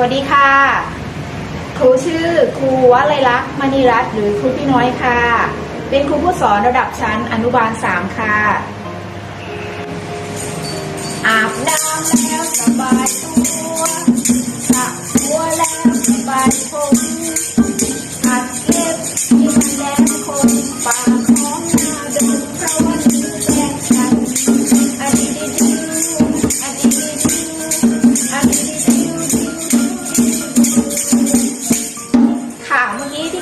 วัสดีค่ะ ครูชื่อครูวลัยลักษณ์มณีรัตน์หรือครูพี่น้อยค่ะ เป็นครูผู้สอนระดับชั้นอนุบาลสามค่ะ อาบน้ำแล้วสบายตัวสระหัวแล้วสบายผมอัดเก็บ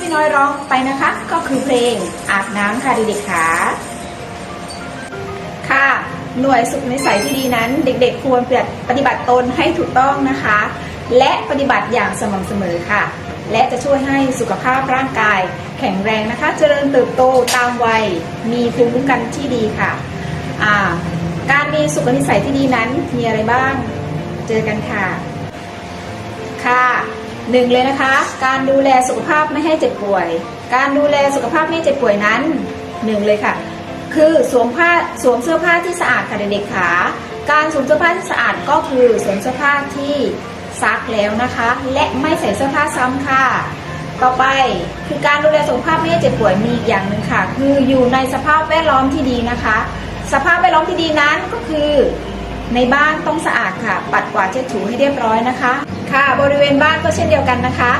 พี่น้อยร้องไปนะคะ ก็คือเพลงอาบน้ำค่ะเด็กๆค่ะค่ะหน่วยสุขนิสัยที่ดีนั้น เด็ก ๆ ควรปฏิบัติตนให้ถูกต้องนะคะ และปฏิบัติอย่างสม่ำเสมอค่ะ และจะช่วยให้สุขภาพร่างกาย แข็งแรงนะคะ เจริญเติบโตตามวัย มีภูมิคุ้มกันที่ดีค่ะาการมีสุขนิสัยที่ดีนั้นมีอะไรบ้าง เจอกันค่ะ ค่ะ หนึ่งเลยนะคะ การดูแลสุขภาพไม่ให้เจ็บป่วย การดูแลสุขภาพไม่เจ็บป่วยนั้นหนึ่งเลยค่ะ คือสวมผ้าสวมเสื้อผ้าที่สะอาดค่ะเด็กๆค่ะการสวมเสื้อผ้าที่สะอาดก็คือสวมเสื้อผ้าที่ซักแล้วนะคะ และไม่ใส่เสื้อผ้าซ้ำค่ะ ต่อไปคือการดูแลสุขภาพไม่ให้เจ็บป่วยมีอีกอย่างหนึ่งค่ะ คืออยู่ในสภาพแวดล้อมที่ดีนะคะ สภาพแวดล้อมที่ดีนั้นก็คือ ในบ้านต้องสะอาดค่ะ ปัดกวาดเช็ดถูให้เรียบร้อยนะคะ ค่ะบริเวณบ้านก็เช่นเดียวกันนะคะ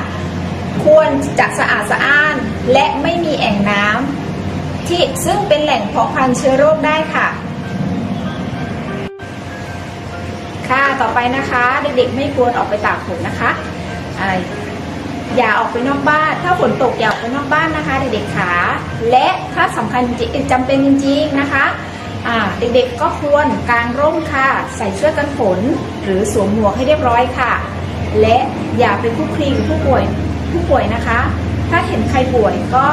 ควรจะสะอาดสะอ้าน และไม่มีแอ่งน้ำที่ซึ่งเป็นแหล่งเพาะพันธุ์เชื้อโรคได้ค่ะ ค่ะต่อไปนะคะเด็กๆไม่ควรออกไปตากฝนนะคะออย่าออกไปนอกบ้าน ถ้าฝนตกอย่าออกไปนอกบ้านนะคะเด็กๆขาและถ้าสำคัญจริงจำเป็นจริงๆนะคะ เด็กๆก็ควรกางร่มค่ะ ใส่เสื้อกันฝน หรือสวมหมวกให้เรียบร้อยค่ะ และอย่าไปคุกคลีกับผู้ป่วยผู้ป่วยนะคะ ถ้าเห็นใครป่วยก็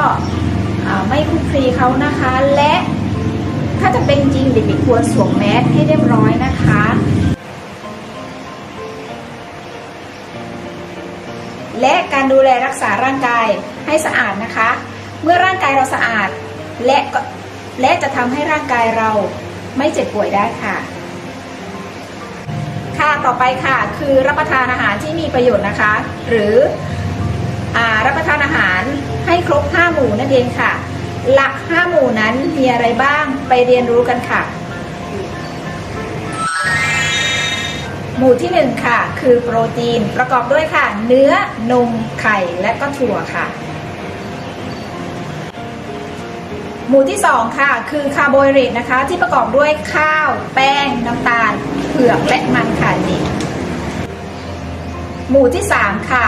ไม่คุกคลีเขานะคะ และถ้าจะเป็นจริงเด็กๆควรสวมแมสให้เรียบร้อยนะคะและการดูแลรักษาร่างกายให้สะอาดนะคะ เมื่อร่างกายเราสะอาดและ และจะทำให้ร่างกายเราไม่เจ็บป่วยได้ค่ะ ค่ะต่อไปค่ะ คือรับประทานอาหารที่มีประโยชน์นะคะ หรืออรับประทานอาหารให้ครบ 5 หมู่นั่นเองค่ะ หลัก 5 หมู่นั้นมีอะไรบ้างไปเรียนรู้กันค่ะ หมู่ที่ 1 ค่ะ คือโปรตีนประกอบด้วยค่ะ เนื้อนมไข่และก็ถั่วค่ะ หมู่ที่ 2 ค่ะ คือคาร์โบไฮเดรตนะคะ ที่ประกอบด้วยข้าว แป้ง น้ำตาลเผือกและมันค่ะเด็กหมู่ที่ 3 ค่ะ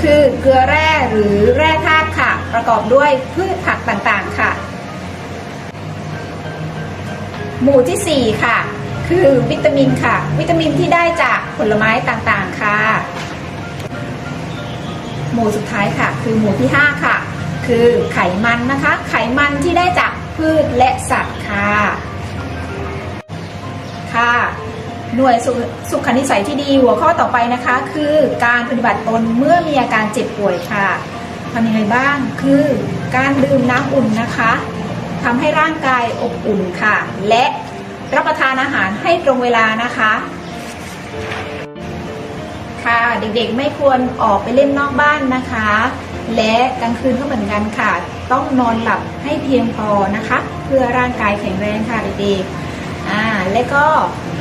คือเกลือแร่หรือแร่ธาตุค่ะ ประกอบด้วยพืชผักต่างๆค่ะ หมู่ที่ 4 ค่ะ คือวิตามินค่ะ วิตามินที่ได้จากผลไม้ต่างๆค่ะ หมู่สุดท้ายค่ะ คือหมู่ที่ 5 ค่ะ คือไขมันนะคะ ไขมันที่ได้จากพืชและสัตว์ค่ะค่ะหน่วยสุสุขนิสัยที่ดีหัวข้อต่อไปนะคะ คือการปฏิบัติตนเมื่อมีอาการเจ็บป่วยค่ะทำยังไงบ้างคือการดื่มน้ำอุ่นนะคะทำให้ร่างกายอบอุ่นค่ะ และรับประทานอาหารให้ตรงเวลานะคะ ค่ะเด็กๆไม่ควรออกไปเล่นนอกบ้านนะคะ และกลางคืนก็เหมือนกันค่ะ ต้องนอนหลับให้เพียงพอนะคะ เพื่อร่างกายแข็งแรงค่ะเด็กๆอ่าและก็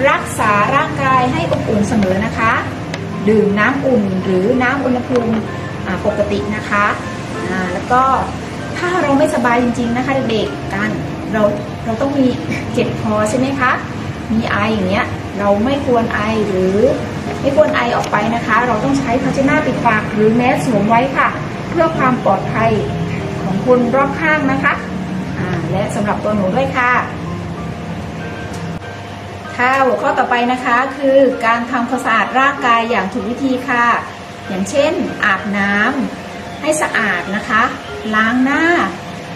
รักษาร่างกายให้อบอุ่นเสมอนะคะ ดื่มน้ำอุ่นหรือน้ำอุณหภูมิปกตินะคะอ่าแล้วก็ถ้าเราไม่สบายจริง ๆนะคะเด็กๆกันเราเราต้องมีเจ็บคอใช่ไหมคะมีไออย่างเงี้ยเราไม่ควรไอหรือไม่ควรไอออกไปนะคะ เราต้องใช้ภาชนะปิดปากหรือแมสสวมไว้ค่ะ เพื่อความปลอดภัยของคนรอบข้างนะคะอ่าและสำหรับตัวหนูด้วยค่ะ ค่ะหัวข้อต่อไปนะคะคือการทำความสะอาดร่างกายอย่างถูกวิธีค่ะ อย่างเช่น อาบน้ำให้สะอาดนะคะ ล้างหน้า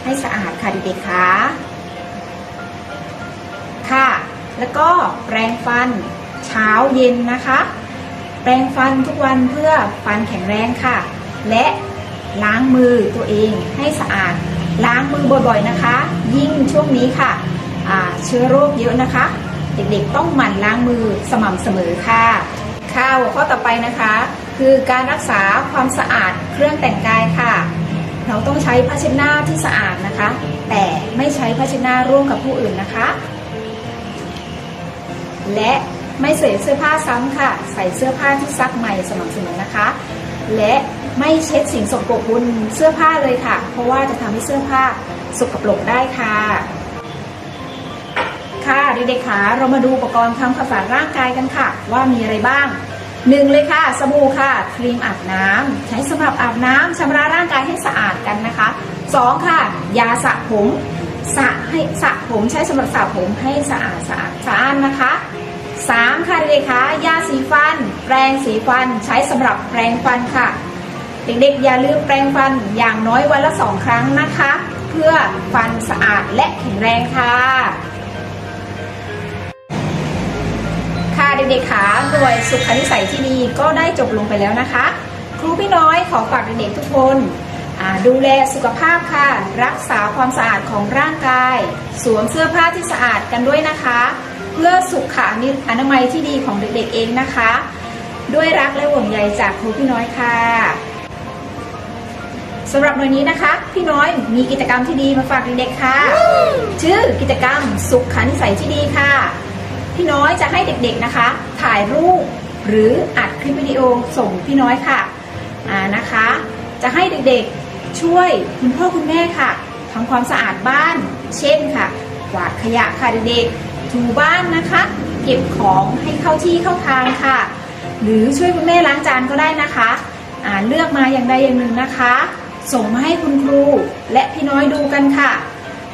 ให้สะอาดค่ะเด็กๆค่ะค่ะ แล้วก็แปรงฟันเช้าเย็นนะคะ แปรงฟันทุกวันเพื่อฟันแข็งแรงค่ะ และ ล้างมือตัวเองให้สะอาด ล้างมือบ่อยๆนะคะ ยิ่งช่วงนี้ค่ะเชื้อโรคเยอะนะคะ เด็กๆต้องหมั่นล้างมือสม่ำเสมอค่ะค่ะหัวข้อต่อไปนะคะคคือการรักษาความสะอาดเครื่องแต่งกายค่ะ เราต้องใช้ผ้าเช็ดหน้าที่สะอาดนะคะ แต่ไม่ใช้ผ้าเช็ดหน้าร่วมกับผู้อื่นนะคะ และไม่ใส่เสื้อผ้าซ้ำค่ะ ใส่เสื้อผ้าที่ซักใหม่สม่ำเสมอนะคะ และ ไม่เช็ดสิ่งสกปรกบนเสื้อผ้าเลยค่ะ เพราะว่าจะทำให้เสื้อผ้าสกปรกได้ค่ะ ค่ะเด็กๆค่ะเรามาดูอุปกรณ์ทำความสะอาดร่างกายกันค่ะ ว่ามีอะไรบ้างหนึ่งเลยค่ะสบู่ค่ะครีมอาบน้ำใช้สำหรับอาบน้ำชำระร่างกายให้สะอาดกันนะคะสองค่ะ ยาสระผมสระให้สระผมใช้สำหรับสระผมให้สะอาดสะอาดสะอาดนะคะสามค่ะเด็กๆค่ะยาสีฟัน แปรงสีฟัน ใช้สำหรับแปรงฟันค่ะ เด็กๆอย่าลืมแปรงฟันอย่างน้อยวันละสองครั้งนะคะ เพื่อฟันสะอาดและแข็งแรงค่ะค่ะเด็กๆค่ะหน่วยสุขนิสัยที่ดีก็ได้จบลงไปแล้วนะคะ ครูพี่น้อยขอฝากเด็กๆทุกคนดูแลสุขภาพค่ะ รักษาความสะอาดของร่างกาย สวมเสื้อผ้าที่สะอาดกันด้วยนะคะ เพื่อสุขอนามัยที่ดีของเด็กๆเองนะคะ ด้วยรักและห่วงใยจากครูพี่น้อยค่ะ สำหรับวันนี้นะคะ พี่น้อยมีกิจกรรมที่ดีมาฝากเด็กๆค่ะ ชื่อกิจกรรมสุขขันิสัยที่ดีค่ะ พี่น้อยจะให้เด็กๆนะคะ ถ่ายรูปหรืออัดคลิปวิดีโอส่งพี่น้อยค่ะอ่านะคะ จะให้เด็กๆช่วยคุณพ่อคุณแม่ค่ะทำความสะอาดบ้าน เช่นค่ะกวาดขยะค่ะเด็กๆถูบ้านนะคะ เก็บของให้เข้าที่เข้าทางค่ะ หรือช่วยคุณแม่ล้างจานก็ได้นะคะอ่าเลือกมาอย่างใดอย่างหนึ่งนะคะ ส่งมาให้คุณครู และพี่น้อยดูกันค่ะ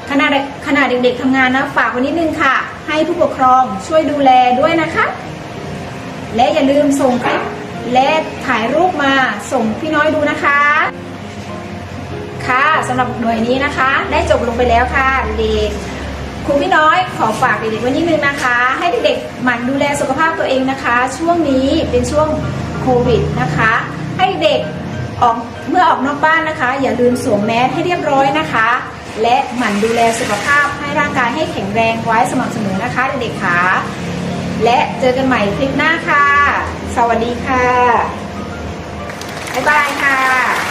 ขณะขณะเด็กๆทำงานนะฝากไว้นิดนึงค่ะ ให้ผู้ปกครองช่วยดูแลด้วยนะคะ และอย่าลืมส่งคลิปและถ่ายรูปมาส่งพี่น้อยดูนะคะ ค่ะสำหรับหน่วยนี้นะคะ ได้จบลงไปแล้วค่ะเด็กครูพี่น้อยขอฝากเด็กๆไว้นิดนึงนะคะ ให้เด็กๆหมั่นดูแลสุขภาพตัวเองนะคะ ช่วงนี้เป็นช่วงโควิดนะคะ ให้เด็ก ออกเมื่อออกนอกบ้านนะคะ อย่าลืมสวมแมสให้เรียบร้อยนะคะ และหมั่นดูแลสุขภาพให้ร่างกายให้แข็งแรงไว้สม่ำเสมอนะคะเด็กๆค่ะและเจอกันใหม่คลิปหน้าค่ะ สวัสดีค่ะ บ๊ายบายค่ะ